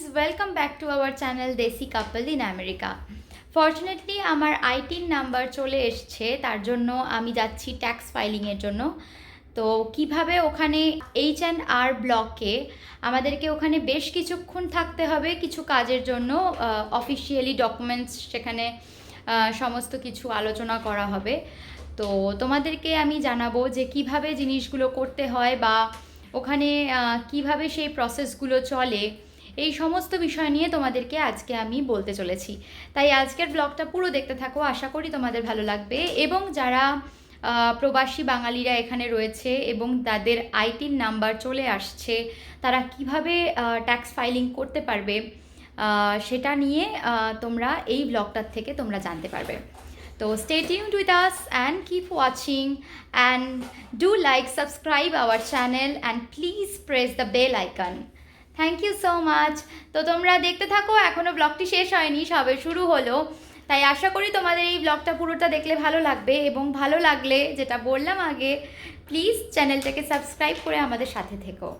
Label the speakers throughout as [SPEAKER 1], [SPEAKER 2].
[SPEAKER 1] Friends welcome back to our channel desi couple in America fortunately আমার ITIN number চলে এসছে, তার জন্য আমি যাচ্ছি ট্যাক্স ফাইলিংয়ের জন্য। তো কীভাবে ওখানে এইচ অ্যান্ড আর ব্লকে আমাদেরকে ওখানে বেশ কিছুক্ষণ থাকতে হবে, কিছু কাজের জন্য অফিসিয়ালি ডকুমেন্টস সেখানে সমস্ত কিছু আলোচনা করা হবে। তো তোমাদেরকে আমি জানাব যে কীভাবে জিনিসগুলো করতে হয় বা ওখানে কীভাবে সেই প্রসেসগুলো চলে। এই সমস্ত বিষয় নিয়ে তোমাদেরকে আজকে আমি বলতে চলেছি। তাই আজকের ব্লগটা পুরো দেখতে থাকো, আশা করি তোমাদের ভালো লাগবে। এবং যারা প্রবাসী বাঙালিরা এখানে রয়েছে এবং তাদের আইটির নাম্বার চলে আসছে, তারা কীভাবে ট্যাক্স ফাইলিং করতে পারবে সেটা নিয়ে তোমরা এই ব্লগটার থেকে তোমরা জানতে পারবে। তো stay tuned with us and keep watching and do like subscribe our channel and please press the bell icon thank you so much তো তোমরা দেখতে থাকো এখনও ব্লগটি শেষ হয়নি, সবে শুরু হলো। তাই আশা করি তোমাদের এই ব্লগটা পুরোটা দেখলে ভালো লাগবে এবং ভালো লাগলে যেটা বললাম আগে প্লিজ চ্যানেলটাকে সাবস্ক্রাইব করে আমাদের সাথে থেকো।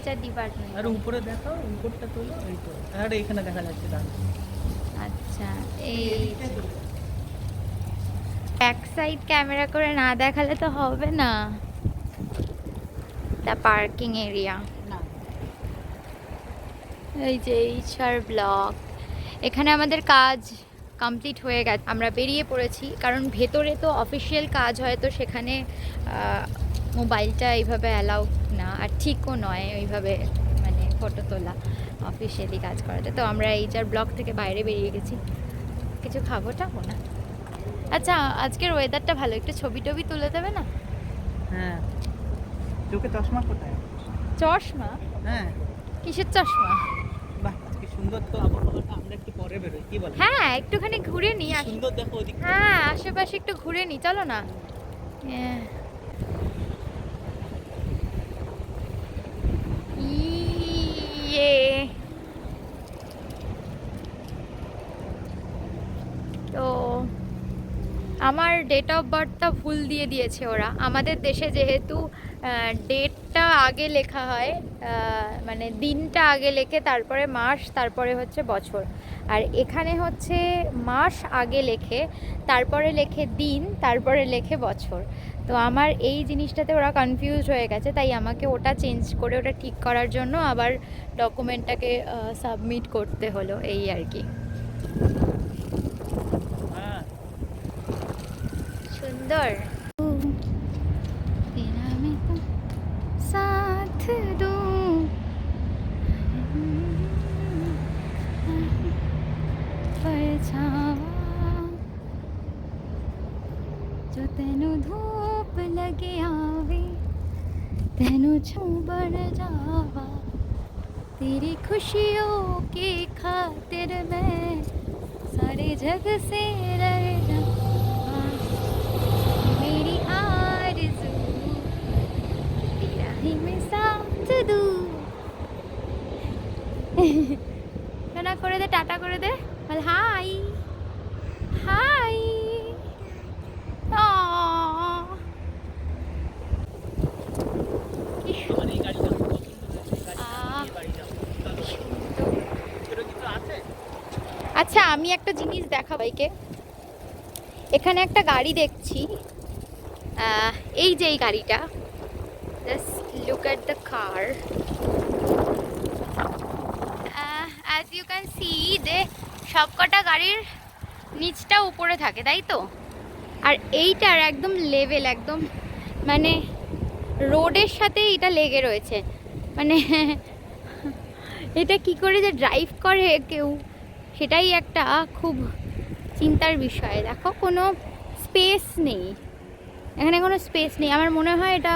[SPEAKER 1] এইচআর ডিপার্টমেন্ট
[SPEAKER 2] আর উপরে দেখো উপরটা তোলো এই তো। আর এখানে দেখা যাচ্ছে ডান
[SPEAKER 1] আচ্ছা এই এক সাইড ক্যামেরা করে না দেখালে তো হবে না। দ্য পার্কিং এরিয়া এই যে এইচআর ব্লক এখানে আমাদের কাজ কমপ্লিট হয়ে গেছে। আমরা বেরিয়ে পড়েছি কারণ ভেতরে তো অফিসিয়াল কাজ হয় তো সেখানে মোবাইলটা এইভাবে অ্যালাউ না আর ঠিকও নয় ওইভাবে মানে ফটো তোলা অফিসিয়ালি কাজ করাতে। তো আমরা এইচআর ব্লক থেকে বাইরে বেরিয়ে গেছি। কিছু খাব টাবো না। আচ্ছা আজকের ওয়েদারটা ভালো একটু ছবি টবি তুলে দেবে না?
[SPEAKER 2] হ্যাঁ। চোখে চশমা কোথায়?
[SPEAKER 1] চশমা?
[SPEAKER 2] হ্যাঁ।
[SPEAKER 1] কিসের চশমা?
[SPEAKER 2] বাহ আজকে সুন্দর তো আবহাওয়াটা। আমরা একটু পরে বেরোই কি বল?
[SPEAKER 1] হ্যাঁ একটুখানি ঘুরে আস
[SPEAKER 2] সুন্দর দেখো ওদিক
[SPEAKER 1] হ্যাঁ আশেপাশে একটু ঘুরে নি চলো না। হ্যাঁ। ইয়ে তো আমার ডেট অফ বার্থটা ভুল দিয়ে দিয়েছে ওরা। আমাদের দেশে যেহেতু ডেটটা আগে লেখা হয় মানে দিনটা আগে লেখে, তারপরে মাস, তারপরে হচ্ছে বছর। আর এখানে হচ্ছে মাস আগে লেখে, তারপরে লেখে দিন, তারপরে লেখে বছর। তো আমার এই জিনিসটাতে ওরা কনফিউজ হয়ে গেছে, তাই আমাকে ওটা চেঞ্জ করে, ওটা ঠিক করার জন্য আবার ডকুমেন্টটাকে সাবমিট করতে হলো, এই আর কি। दौड़ तेरा मैं तो साथ दूं परछावा जो तेनू धूप लगे आवे तेनू छू बढ़ जावा तेरी खुशियों की खातिर मैं सारे जग से रह जा জাদু না করে দে টাটা করে দে বল হাই হাই আচ্ছা আমি একটা জিনিস দেখা বাইকে এখানে একটা গাড়ি দেখছি। এই যে এই গাড়িটা। Just the car as you can see যে সবকটা গাড়ির নিচটা উপরে থাকে, তাই তো? আর এইটার একদম লেভেল একদম মানে রোডের সাথে এটা লেগে রয়েছে। মানে এটা কি করে যে ড্রাইভ করে কেউ? সেটাই একটা খুব চিন্তার বিষয়। দেখো, কোনো স্পেস নেই। এখানে কোনো স্পেস নেই। আমার মনে হয় এটা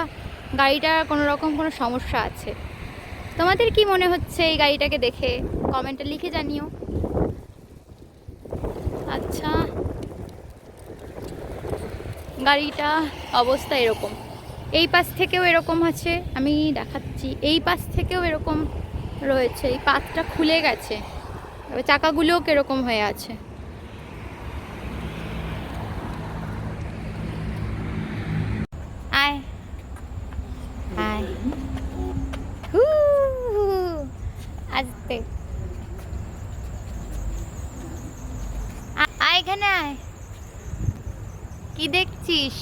[SPEAKER 1] গাড়িটার কোনো রকম কোনো সমস্যা আছে। তোমাদের কি মনে হচ্ছে এই গাড়িটাকে দেখে? কমেন্টে লিখে জানিও। আচ্ছা। গাড়িটা অবস্থা এরকম। এই পাশ থেকেও এরকম আছে, আমি দেখাচ্ছি। এই পাশ থেকেও এরকম রয়েছে, এই পাতটা খুলে গেছে। চাকাগুলোও কীরকম হয়ে আছে আয় আয় হু আয় এখানে আয়। কি দেখছিস?